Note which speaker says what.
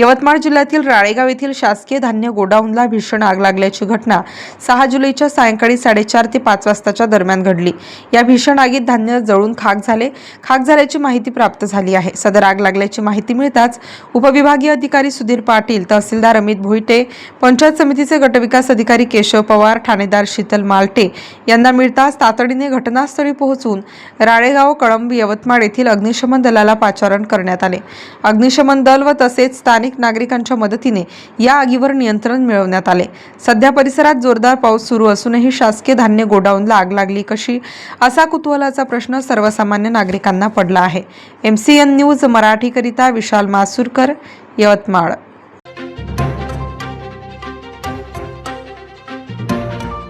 Speaker 1: Yavatmal जिल्ह्यातील राळेगाव येथील शासकीय धान्य गोडाऊनला भीषण आग लागल्याची घटना सहा जुलैच्या सायंकाळी साडेचार ते पाच वाजताच्या दरम्यान घडली. या भीषण आगीत धान्य जळून खाक झाले. खाक झाल्याची माहिती प्राप्त झाली आहे. सदर आग लागल्याची माहिती मिळताच उपविभागीय अधिकारी सुधीर पाटील तहसीलदार अमित भुईटे पंचायत समितीचे गटविकास अधिकारी केशव पवार ठाणेदार शीतल मालटे यांना मिळताच तातडीने घटनास्थळी पोहोचून राळेगाव कळंब यवतमाळ येथील अग्निशमन दलाला पाचारण करण्यात आले. अग्निशमन दल व तसेच स्थानिक नागरिकांच्या मदतीने या आगीवर नियंत्रण मिळवण्यात आले. सध्या परिसरात जोरदार पाऊस सुरू असूनही शासकीय धान्य गोडाऊनला आग लागली कशी? असा कुतूहलाचा प्रश्न सर्वसामान्य नागरिकांना पडला आहे. एम सी एन न्यूज मराठीकरिता विशाल मासूरकर यवतमाळ.